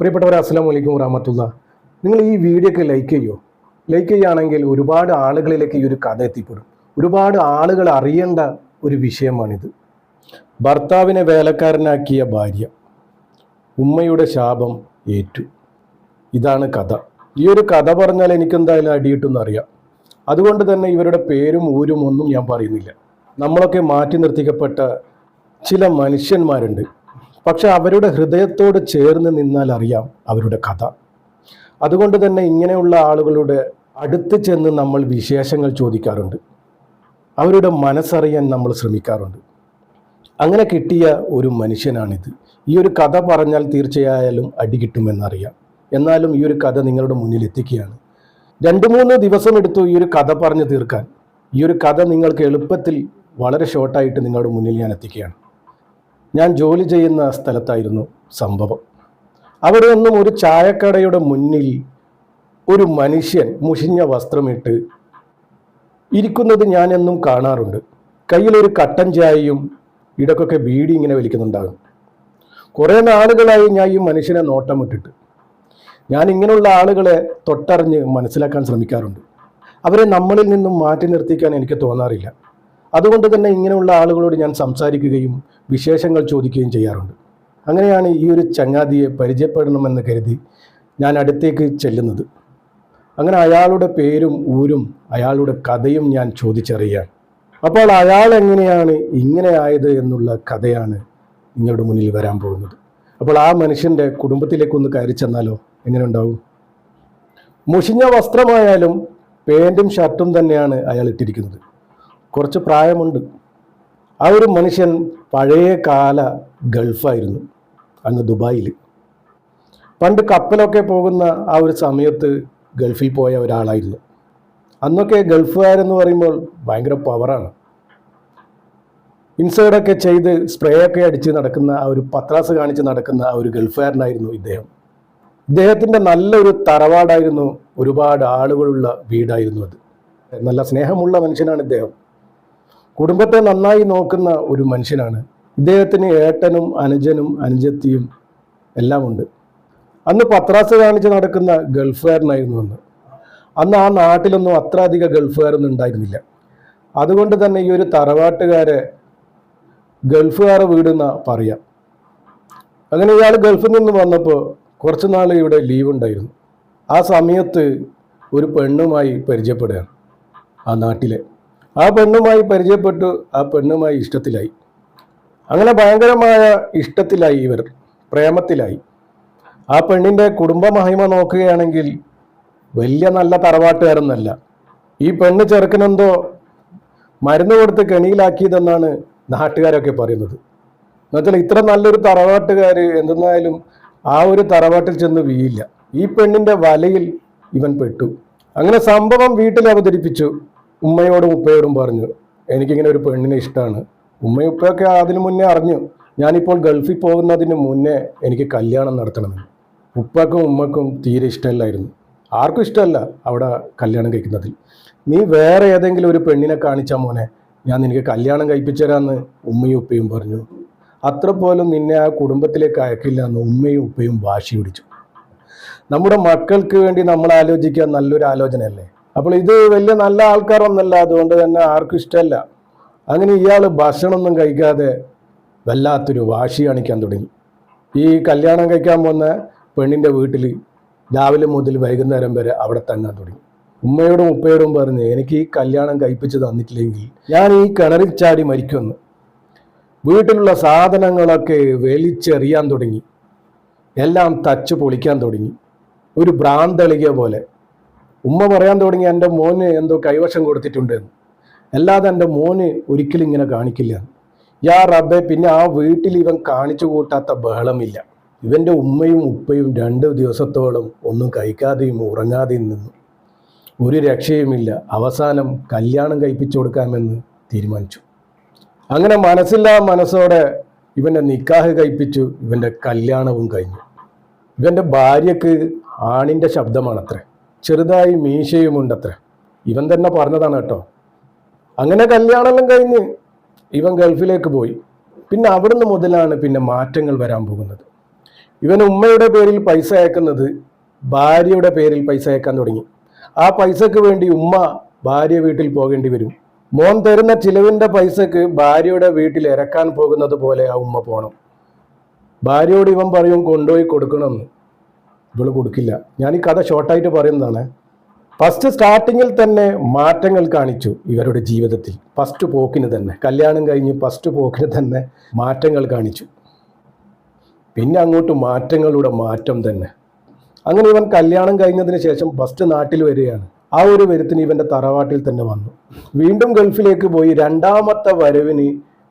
പ്രിയപ്പെട്ടവർ അസ്സാം വലൈക്കും വറഹമത്തുള്ള. നിങ്ങൾ ഈ വീഡിയോ ഒക്കെ ലൈക്ക് ചെയ്യോ? ലൈക്ക് ചെയ്യുകയാണെങ്കിൽ ഒരുപാട് ആളുകളിലേക്ക് ഈ ഒരു കഥ എത്തിപ്പെടും. ഒരുപാട് ആളുകൾ അറിയേണ്ട ഒരു വിഷയമാണിത്. ഭർത്താവിനെ വേലക്കാരനാക്കിയ ഭാര്യ ഉമ്മയുടെ ശാപം ഏറ്റു. ഇതാണ് കഥ. ഈ ഒരു കഥ പറഞ്ഞാൽ എനിക്കെന്തായാലും അടിയിട്ടൊന്നും അറിയാം. അതുകൊണ്ട് തന്നെ ഇവരുടെ പേരും ഊരും ഒന്നും ഞാൻ പറയുന്നില്ല. നമ്മളൊക്കെ മാറ്റി നിർത്തിക്കപ്പെട്ട ചില മനുഷ്യന്മാരുണ്ട്. പക്ഷെ അവരുടെ ഹൃദയത്തോട് ചേർന്ന് നിന്നാൽ അറിയാം അവരുടെ കഥ. അതുകൊണ്ട് തന്നെ ഇങ്ങനെയുള്ള ആളുകളുടെ അടുത്ത് ചെന്ന് നമ്മൾ വിശേഷങ്ങൾ ചോദിക്കാറുണ്ട്. അവരുടെ മനസ്സറിയാൻ നമ്മൾ ശ്രമിക്കാറുണ്ട്. അങ്ങനെ കിട്ടിയ ഒരു മനുഷ്യനാണിത്. ഈ ഒരു കഥ പറഞ്ഞാൽ തീർച്ചയായാലും അടി കിട്ടുമെന്നറിയാം. എന്നാലും ഈ ഒരു കഥ നിങ്ങളുടെ മുന്നിൽ എത്തിക്കുകയാണ്. രണ്ട് മൂന്ന് ദിവസം എടുത്തു ഈ ഒരു കഥ പറഞ്ഞു തീർക്കാൻ. ഈ ഒരു കഥ നിങ്ങൾക്ക് എളുപ്പത്തിൽ വളരെ ഷോർട്ടായിട്ട് നിങ്ങളുടെ മുന്നിൽ ഞാൻ എത്തിക്കുകയാണ്. ഞാൻ ജോലി ചെയ്യുന്ന സ്ഥലത്തായിരുന്നു സംഭവം. അവിടെ ഒന്നും ഒരു ചായക്കടയുടെ മുന്നിൽ ഒരു മനുഷ്യൻ മുഷിഞ്ഞ വസ്ത്രമിട്ട് ഇരിക്കുന്നത് ഞാൻ എന്നും കാണാറുണ്ട്. കയ്യിലൊരു കട്ടൻ ചായയും ഇടക്കൊക്കെ ബീഡി ഇങ്ങനെ വലിക്കുന്നുണ്ടാകും. കുറേ നാളുകളായി ഞാൻ ഈ മനുഷ്യനെ നോട്ടമിട്ടിട്ട്. ഞാൻ ഇങ്ങനെയുള്ള ആളുകളെ തൊട്ടറിഞ്ഞ് മനസ്സിലാക്കാൻ ശ്രമിക്കാറുണ്ട്. അവരെ നമ്മളിൽ നിന്നും മാറ്റി നിർത്തിക്കാൻ എനിക്ക് തോന്നാറില്ല. അതുകൊണ്ട് തന്നെ ഇങ്ങനെയുള്ള ആളുകളോട് ഞാൻ സംസാരിക്കുകയും വിശേഷങ്ങൾ ചോദിക്കുകയും ചെയ്യാറുണ്ട്. അങ്ങനെയാണ് ഈ ഒരു ചങ്ങാതിയെ പരിചയപ്പെടണമെന്ന് കരുതി ഞാൻ അടുത്തേക്ക് ചെല്ലുന്നത്. അങ്ങനെ അയാളുടെ പേരും ഊരും അയാളുടെ കഥയും ഞാൻ ചോദിച്ചറിയാൻ. അപ്പോൾ അയാൾ എങ്ങനെയാണ് ഇങ്ങനെ ആയത് എന്നുള്ള കഥയാണ് നിങ്ങളുടെ മുന്നിൽ വരാൻ പോകുന്നത്. അപ്പോൾ ആ മനുഷ്യന്റെ കുടുംബത്തിലേക്കൊന്ന് കയറി ചെന്നാലോ? എങ്ങനെ ഉണ്ടാവും? മുഷിഞ്ഞ വസ്ത്രമായാലും പാന്റും ഷർട്ടും തന്നെയാണ് അയാൾ ഇട്ടിരിക്കുന്നത്. കുറച്ച് പ്രായമുണ്ട്. ആ ഒരു മനുഷ്യൻ പഴയ കാല ഗൾഫായിരുന്നു അന്ന് ദുബായിൽ പണ്ട് കപ്പലൊക്കെ പോകുന്ന ആ ഒരു സമയത്ത് ഗൾഫിൽ പോയ ഒരാളായിരുന്നു. അന്നൊക്കെ ഗൾഫുകാരെന്ന് പറയുമ്പോൾ ഭയങ്കര പവറാണ്. ഇൻസൈഡൊക്കെ ചെയ്ത് സ്പ്രേ ഒക്കെ അടിച്ച് നടക്കുന്ന ആ ഒരു പത്രാസ് കാണിച്ച് നടക്കുന്ന ആ ഒരു ഗൾഫുകാരനായിരുന്നു ഇദ്ദേഹം. ഇദ്ദേഹത്തിന്റെ നല്ലൊരു തറവാടായിരുന്നു ഒരുപാട് ആളുകളുള്ള വീടായിരുന്നു അത്. നല്ല സ്നേഹമുള്ള മനുഷ്യനാണ് ഇദ്ദേഹം. കുടുംബത്തെ നന്നായി നോക്കുന്ന ഒരു മനുഷ്യനാണ്. ഇദ്ദേഹത്തിന് ഏട്ടനും അനുജനും അനുജത്തിയും എല്ലാം ഉണ്ട്. അന്ന് പത്രാസ് കാണിച്ച് നടക്കുന്ന ഗൾഫുകാരനായിരുന്നു അന്ന്. അന്ന് ആ നാട്ടിലൊന്നും അത്ര അധികം ഗൾഫുകാരൊന്നും ഉണ്ടായിരുന്നില്ല. അതുകൊണ്ട് തന്നെ ഈ ഒരു തറവാട്ടുകാരെ ഗൾഫുകാരെ വീടുന്ന പറയാം. അങ്ങനെ ഇയാൾ ഗൾഫിൽ നിന്ന് വന്നപ്പോൾ കുറച്ച് നാൾ ഇവിടെ ലീവ് ഉണ്ടായിരുന്നു. ആ സമയത്ത് ഒരു പെണ്ണുമായി പരിചയപ്പെടുകയാണ് ആ നാട്ടിലെ. ആ പെണ്ണുമായി പരിചയപ്പെട്ടു ആ പെണ്ണുമായി ഇഷ്ടത്തിലായി. അങ്ങനെ ഭയങ്കരമായ ഇഷ്ടത്തിലായി ഇവർ പ്രേമത്തിലായി. ആ പെണ്ണിന്റെ കുടുംബ മഹിമ നോക്കുകയാണെങ്കിൽ വലിയ നല്ല തറവാട്ടുകാരൊന്നല്ല ഈ പെണ്ണ് ചെറുക്കനെന്തോ മരുന്ന് കൊടുത്ത് കെണിയിലാക്കിയതെന്നാണ് നാട്ടുകാരൊക്കെ പറയുന്നത്. എന്നുവെച്ചാൽ ഇത്ര നല്ലൊരു തറവാട്ടുകാർ എന്തെന്നായാലും ആ ഒരു തറവാട്ടിൽ ചെന്ന് വീയില്ല ഈ പെണ്ണിന്റെ വലയിൽ ഇവൻ പെട്ടു. അങ്ങനെ സംഭവം വീട്ടിൽ അവതരിപ്പിച്ചു. ഉമ്മയോടും ഉപ്പയോടും പറഞ്ഞു എനിക്കിങ്ങനെ ഒരു പെണ്ണിനെ ഇഷ്ടമാണ് ഉമ്മയും ഉപ്പയൊക്കെ അതിനു മുന്നേ അറിഞ്ഞു. ഞാനിപ്പോൾ ഗൾഫിൽ പോകുന്നതിന് മുന്നേ എനിക്ക് കല്യാണം നടത്തണമെന്ന്. ഉപ്പക്കും ഉമ്മക്കും തീരെ ഇഷ്ടമല്ലായിരുന്നു. ആർക്കും ഇഷ്ടമല്ല അവിടെ കല്യാണം കഴിക്കുന്നതിൽ. നീ വേറെ ഏതെങ്കിലും ഒരു പെണ്ണിനെ കാണിച്ചാൽ മോനെ ഞാൻ നിനക്ക് കല്യാണം കഴിപ്പിച്ചു തരാമെന്ന് ഉമ്മയും ഉപ്പയും പറഞ്ഞു. അത്ര പോലും നിന്നെ ആ കുടുംബത്തിലേക്ക് അയക്കില്ല എന്ന് ഉമ്മയും ഉപ്പയും വാശി പിടിച്ചു. നമ്മുടെ മക്കൾക്ക് വേണ്ടി നമ്മൾ ആലോചിക്കുക നല്ലൊരു ആലോചനയല്ലേ? അപ്പോൾ ഇത് വലിയ നല്ല ആൾക്കാരൊന്നല്ല അതുകൊണ്ട് തന്നെ ആർക്കും ഇഷ്ടമല്ല. അങ്ങനെ ഇയാൾ ഭക്ഷണമൊന്നും കഴിക്കാതെ വല്ലാത്തൊരു വാശി കാണിക്കാൻ തുടങ്ങി. ഈ കല്യാണം കഴിക്കാൻ പോകുന്ന പെണ്ണിന്റെ വീട്ടിൽ രാവിലെ മുതൽ വൈകുന്നേരം വരെ അവിടെ തങ്ങാൻ തുടങ്ങി. ഉമ്മയോടും ഉപ്പയോടും പറഞ്ഞ് എനിക്ക് ഈ കല്യാണം കഴിപ്പിച്ച് തന്നിട്ടില്ലെങ്കിൽ ഞാൻ ഈ കിണറിൽ ചാടി മരിക്കുമെന്ന്. വീട്ടിലുള്ള സാധനങ്ങളൊക്കെ വലിച്ചെറിയാൻ തുടങ്ങി. എല്ലാം തച്ച് പൊളിക്കാൻ തുടങ്ങി. ഒരു ഭ്രാന്തളിക പോലെ ഉമ്മ പറയാൻ തുടങ്ങി എന്റെ മോന് എന്തോ കൈവശം കൊടുത്തിട്ടുണ്ട്. അല്ലാതെ എന്റെ മോന് ഒരിക്കലും ഇങ്ങനെ കാണിക്കില്ല. യാ റബ്ബെ പിന്നെ ആ വീട്ടിൽ ഇവൻ കാണിച്ചു കൂട്ടാത്ത ബഹളമില്ല. ഇവന്റെ ഉമ്മയും ഉപ്പയും രണ്ട് ദിവസത്തോളം ഒന്നും കഴിക്കാതെയും ഉറങ്ങാതെയും നിന്നു. ഒരു രക്ഷയുമില്ല. അവസാനം കല്യാണം കഴിപ്പിച്ചു കൊടുക്കാമെന്ന് തീരുമാനിച്ചു. അങ്ങനെ മനസ്സില്ലാ മനസ്സോടെ ഇവന്റെ നിക്കാഹ് കഴിപ്പിച്ചു. ഇവന്റെ കല്യാണവും കഴിഞ്ഞു. ഇവന്റെ ഭാര്യക്ക് ആണിന്റെ ശബ്ദമാണത്രേ. ചെറുതായി മീശയുമുണ്ടത്ര. ഇവൻ തന്നെ പറഞ്ഞതാണ് കേട്ടോ. അങ്ങനെ കല്യാണമെല്ലാം കഴിഞ്ഞ് ഇവൻ ഗൾഫിലേക്ക് പോയി. പിന്നെ അവിടുന്ന് മുതലാണ് പിന്നെ മാറ്റങ്ങൾ വരാൻ പോകുന്നത്. ഇവൻ ഉമ്മയുടെ പേരിൽ പൈസ അയക്കുന്നത് ഭാര്യയുടെ പേരിൽ പൈസ അയക്കാൻ തുടങ്ങി. ആ പൈസക്ക് വേണ്ടി ഉമ്മ ഭാര്യ വീട്ടിൽ പോകേണ്ടി വരും. മോൻ തരുന്ന ചിലവിന്റെ പൈസക്ക് ഭാര്യയുടെ വീട്ടിൽ ഇറക്കാൻ പോകുന്നത് പോലെ ആ ഉമ്മ പോകണം ഭാര്യയോട് ഇവൻ പറയും കൊണ്ടുപോയി കൊടുക്കണമെന്ന്. ഇവൾ കൊടുക്കില്ല. ഞാൻ ഈ കഥ ഷോർട്ടായിട്ട് പറയുന്നതാണ്. ഫസ്റ്റ് സ്റ്റാർട്ടിങ്ങിൽ തന്നെ മാറ്റങ്ങൾ കാണിച്ചു ഇവരുടെ ജീവിതത്തിൽ. ഫസ്റ്റ് പോക്കിന് തന്നെ. കല്യാണം കഴിഞ്ഞ് ഫസ്റ്റ് പോക്കിന് തന്നെ മാറ്റങ്ങൾ കാണിച്ചു. പിന്നെ അങ്ങോട്ട് മാറ്റങ്ങളുടെ മാറ്റം തന്നെ. അങ്ങനെ ഇവൻ കല്യാണം കഴിഞ്ഞതിന് ശേഷം ഫസ്റ്റ് നാട്ടിൽ വരികയാണ്. ആ ഒരു വരുത്തിന് ഇവന്റെ തറവാട്ടിൽ തന്നെ വന്നു. വീണ്ടും ഗൾഫിലേക്ക് പോയി. രണ്ടാമത്തെ വരവിന്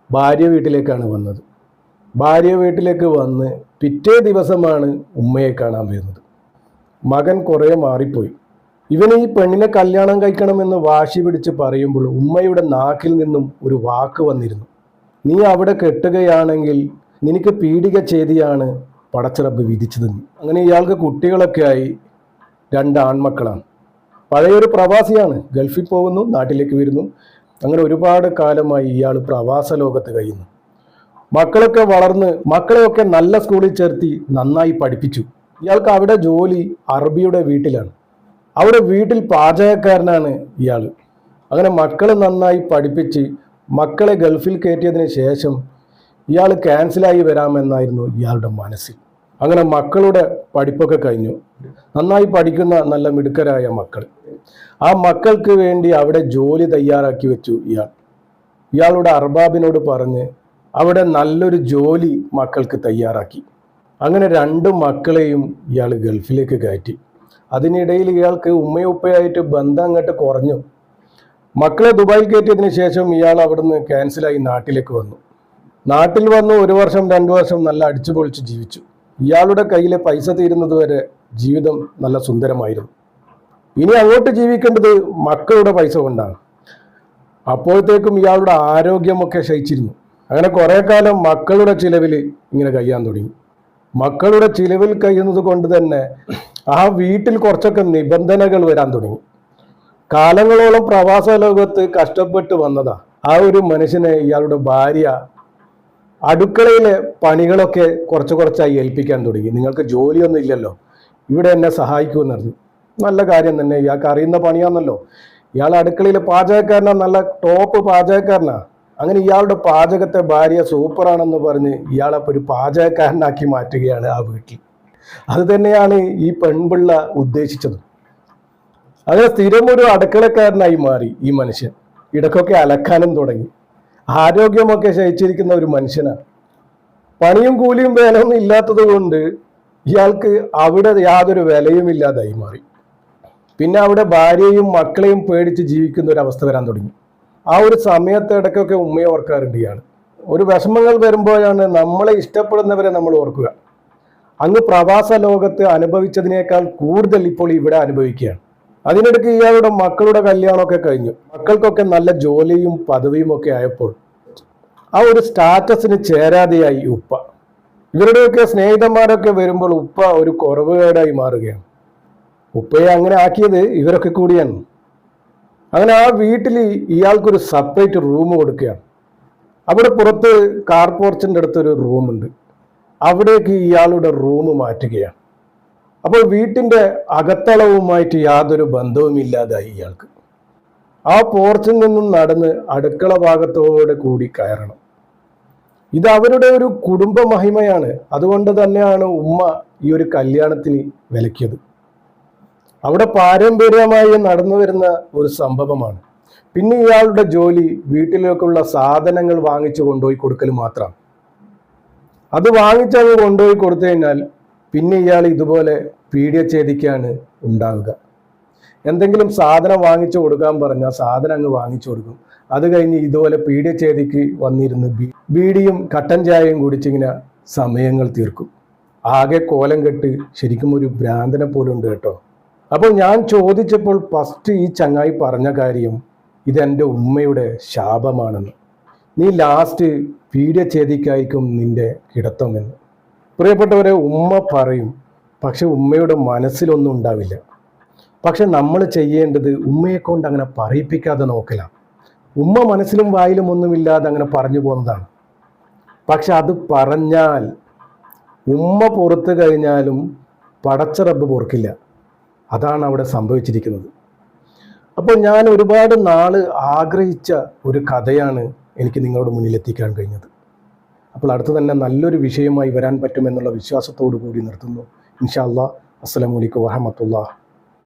ഭാര്യ വീട്ടിലേക്കാണ് വന്നത്. ഭാര്യ വീട്ടിലേക്ക് വന്ന് പിറ്റേ ദിവസമാണ് ഉമ്മയെ കാണാൻ വരുന്നത്. മകൻ കുറേ മാറിപ്പോയി. ഇവന് ഈ പെണ്ണിനെ കല്യാണം കഴിക്കണമെന്ന് വാശി പിടിച്ച് പറയുമ്പോൾ ഉമ്മയുടെ നാക്കിൽ നിന്നും ഒരു വാക്ക് വന്നിരുന്നു. നീ അവിടെ കെട്ടുകയാണെങ്കിൽ നിനക്ക് പീഡിക ചെയ്തിയാണ് പടച്ചിറപ്പ് വിധിച്ചതെന്ന്. അങ്ങനെ ഇയാൾക്ക് കുട്ടികളൊക്കെ ആയി രണ്ട് ആൺമക്കളാണ്. പഴയൊരു പ്രവാസിയാണ്. ഗൾഫിൽ പോകുന്നു നാട്ടിലേക്ക് വരുന്നു. അങ്ങനെ ഒരുപാട് കാലമായി ഇയാൾ പ്രവാസ ലോകത്ത് കഴിയുന്നു. മക്കളൊക്കെ വളർന്ന് മക്കളെയൊക്കെ നല്ല സ്കൂളിൽ ചേർത്തി നന്നായി പഠിപ്പിച്ചു. ഇയാൾക്ക് അവിടെ ജോലി അറബിയുടെ വീട്ടിലാണ്. അവിടെ വീട്ടിൽ പാചകക്കാരനാണ് ഇയാൾ അങ്ങനെ മക്കളെ നന്നായി പഠിപ്പിച്ച് മക്കളെ ഗൾഫിൽ കയറ്റിയതിന് ശേഷം ഇയാൾ ക്യാൻസലായി വരാമെന്നായിരുന്നു ഇയാളുടെ മനസ്സിൽ. അങ്ങനെ മക്കളുടെ പഠിപ്പൊക്കെ കഴിഞ്ഞു. നന്നായി പഠിക്കുന്ന നല്ല മിടുക്കരായ മക്കൾ ആ മക്കൾക്ക് വേണ്ടി അവിടെ ജോലി തയ്യാറാക്കി വെച്ചു ഇയാൾ. ഇയാളുടെ അർബാബിനോട് പറഞ്ഞ് അവിടെ നല്ലൊരു ജോലി മക്കൾക്ക് തയ്യാറാക്കി. അങ്ങനെ രണ്ട് മക്കളെയും ഇയാൾ ഗൾഫിലേക്ക് കയറ്റി. അതിനിടയിൽ ഇയാൾക്ക് ഉമ്മയുപ്പയായിട്ട് ബന്ധം അങ്ങോട്ട് കുറഞ്ഞു. മക്കളെ ദുബായിൽ കയറ്റിയതിന് ശേഷം ഇയാൾ അവിടുന്ന് ക്യാൻസലായി നാട്ടിലേക്ക് വന്നു. നാട്ടിൽ വന്ന് ഒരു വർഷം രണ്ടു വർഷം നല്ല അടിച്ചുപൊളിച്ച് ജീവിച്ചു. ഇയാളുടെ കയ്യിലെ പൈസ തീരുന്നത് വരെ ജീവിതം നല്ല സുന്ദരമായിരുന്നു. ഇനി അങ്ങോട്ട് ജീവിക്കേണ്ടത് മക്കളുടെ പൈസ കൊണ്ടാണ്. അപ്പോഴത്തേക്കും ഇയാളുടെ ആരോഗ്യമൊക്കെ ക്ഷയിച്ചിരുന്നു. അങ്ങനെ കുറെ കാലം മക്കളുടെ ചിലവിൽ ഇങ്ങനെ കഴിയാൻ തുടങ്ങി. മക്കളുടെ ചിലവിൽ കഴിയുന്നത് കൊണ്ട് തന്നെ ആ വീട്ടിൽ കുറച്ചൊക്കെ നിബന്ധനകൾ വരാൻ തുടങ്ങി. കാലങ്ങളോളം പ്രവാസ ലോകത്ത് കഷ്ടപ്പെട്ട് വന്നതാ. ആ ഒരു മനുഷ്യനെ ഇയാളുടെ ഭാര്യ അടുക്കളയിലെ പണികളൊക്കെ കുറച്ച് കുറച്ചായി ഏൽപ്പിക്കാൻ തുടങ്ങി. നിങ്ങൾക്ക് ജോലിയൊന്നും ഇല്ലല്ലോ. ഇവിടെ എന്നെ സഹായിക്കുമെന്ന് പറഞ്ഞു. നല്ല കാര്യം തന്നെ. ഇയാൾക്ക് അറിയുന്ന പണിയാണല്ലോ. ഇയാൾ അടുക്കളയിലെ പാചകക്കാരനാ. നല്ല ടോപ്പ് പാചകക്കാരനാ. അങ്ങനെ ഇയാളുടെ പാചകത്തെ ഭാര്യ സൂപ്പറാണെന്ന് പറഞ്ഞ് ഇയാളെ ഒരു പാചകക്കാരനാക്കി മാറ്റുകയാണ് ആ വീട്ടിൽ. അത് തന്നെയാണ് ഈ പെൺപിള്ള ഉദ്ദേശിച്ചത്. അങ്ങനെ സ്ഥിരം ഒരു അടുക്കളക്കാരനായി മാറി ഈ മനുഷ്യൻ. ഇടക്കൊക്കെ അലക്കാനും തുടങ്ങി. ആരോഗ്യമൊക്കെ ശയിച്ചിരിക്കുന്ന ഒരു മനുഷ്യനാണ്. പണിയും കൂലിയും വേലൊന്നും ഇല്ലാത്തത് കൊണ്ട് ഇയാൾക്ക് അവിടെ യാതൊരു വിലയും ഇല്ലാതായി മാറി. പിന്നെ അവിടെ ഭാര്യയും മക്കളെയും പേടിച്ച് ജീവിക്കുന്ന ഒരു അവസ്ഥ വരാൻ തുടങ്ങി. ആ ഒരു സമയത്തെ ഇടയ്ക്കൊക്കെ ഉമ്മയെ ഓർക്കാറുണ്ട് ഇയാൾ ഒരു വിഷമങ്ങൾ വരുമ്പോഴാണ് നമ്മളെ ഇഷ്ടപ്പെടുന്നവരെ നമ്മൾ ഓർക്കുക. അങ്ങ് പ്രവാസ ലോകത്ത് അനുഭവിച്ചതിനേക്കാൾ കൂടുതൽ ഇപ്പോൾ ഇവിടെ അനുഭവിക്കുകയാണ്. അതിനിടയ്ക്ക് ഇയാളുടെ മക്കളുടെ കല്യാണമൊക്കെ കഴിഞ്ഞു. മക്കൾക്കൊക്കെ നല്ല ജോലിയും പദവിയും ഒക്കെ ആയപ്പോൾ ആ ഒരു സ്റ്റാറ്റസിന് ചേരാതെയായി ഉപ്പ. ഇവരുടെയൊക്കെ സ്നേഹിതന്മാരൊക്കെ വരുമ്പോൾ ഉപ്പ ഒരു കുറവുകേടായി മാറുകയാണ്. ഉപ്പയെ അങ്ങനെ ആക്കിയത് ഇവരൊക്കെ കൂടിയാണ്. അങ്ങനെ ആ വീട്ടിൽ ഇയാൾക്കൊരു സെപ്പറേറ്റ് റൂം കൊടുക്കുകയാണ്. അവിടെ പുറത്ത് കാർ പോർച്ചിന്റെ അടുത്തൊരു റൂമുണ്ട് അവിടേക്ക് ഇയാളുടെ റൂം മാറ്റുകയാണ്. അപ്പോൾ വീട്ടിന്റെ അകത്തളവുമായിട്ട് യാതൊരു ബന്ധവും ഇല്ലാതായി ഇയാൾക്ക്. ആ പോർച്ചിൽ നിന്നും നടന്ന് അടുക്കള ഭാഗത്തോടെ കൂടി കയറണം. ഇത് അവരുടെ ഒരു കുടുംബ മഹിമയാണ് അതുകൊണ്ട് തന്നെയാണ് ഉമ്മ ഈ ഒരു കല്യാണത്തിന് വിലക്കിയത്. അവിടെ പാരമ്പര്യമായി നടന്നു വരുന്ന ഒരു സംഭവമാണ്. പിന്നെ ഇയാളുടെ ജോലി വീട്ടിലേക്കുള്ള സാധനങ്ങൾ വാങ്ങിച്ചു കൊണ്ടുപോയി കൊടുക്കൽ മാത്രം. അത് വാങ്ങിച്ചങ്ങ് കൊണ്ടുപോയി കൊടുത്തു കഴിഞ്ഞാൽ പിന്നെ ഇയാൾ ഇതുപോലെ പീഡിയച്ഛേദിക്കാണ് ഉണ്ടാവുക. എന്തെങ്കിലും സാധനം വാങ്ങിച്ചു കൊടുക്കാൻ പറഞ്ഞാൽ സാധനം അങ്ങ് വാങ്ങിച്ചു കൊടുക്കും. അത് കഴിഞ്ഞ് ഇതുപോലെ പീഡിയച്ഛേദിക്ക് വന്നിരുന്ന് ബീഡിയും കട്ടൻ ചായയും കുടിച്ചിങ്ങനെ സമയങ്ങൾ തീർക്കും. ആകെ കോലം കെട്ട് ശരിക്കും ഒരു ഭ്രാന്തനെ പോലെ ഉണ്ട് കേട്ടോ. അപ്പോൾ ഞാൻ ചോദിച്ചപ്പോൾ ഫസ്റ്റ് ഈ ചങ്ങായി പറഞ്ഞ കാര്യം ഇതെന്റെ ഉമ്മയുടെ ശാപമാണെന്ന്. നീ ലാസ്റ്റ് പീഡിയച്ഛേദിക്കായിരിക്കും നിന്റെ കിടത്തമെന്ന്. പ്രിയപ്പെട്ടവരെ ഉമ്മ പറയും പക്ഷെ ഉമ്മയുടെ മനസ്സിലൊന്നും ഉണ്ടാവില്ല. പക്ഷെ നമ്മൾ ചെയ്യേണ്ടത് ഉമ്മയെ കൊണ്ട് അങ്ങനെ പറയിപ്പിക്കാതെ നോക്കലാണ്. ഉമ്മ മനസ്സിലും വായിലും ഒന്നുമില്ലാതെ അങ്ങനെ പറഞ്ഞു പോകുന്നതാണ്. പക്ഷെ അത് പറഞ്ഞാൽ ഉമ്മ പുറത്തു കഴിഞ്ഞാലും പടച്ചറബ് പൊറുക്കില്ല. അതാണ് അവിടെ സംഭവിച്ചിരിക്കുന്നത്. അപ്പോൾ ഞാൻ ഒരുപാട് നാൾ ആഗ്രഹിച്ച ഒരു കഥയാണ് എനിക്ക് നിങ്ങളുടെ മുന്നിൽ എത്തിക്കാൻ കഴിഞ്ഞത്. അപ്പോൾ അടുത്ത് തന്നെ നല്ലൊരു വിഷയമായി വരാൻ പറ്റുമെന്നുള്ള വിശ്വാസത്തോടു കൂടി നിർത്തുന്നു. ഇൻഷാ അല്ലാ അസ്സലാമു അലൈക്കും വറഹമത്തുള്ള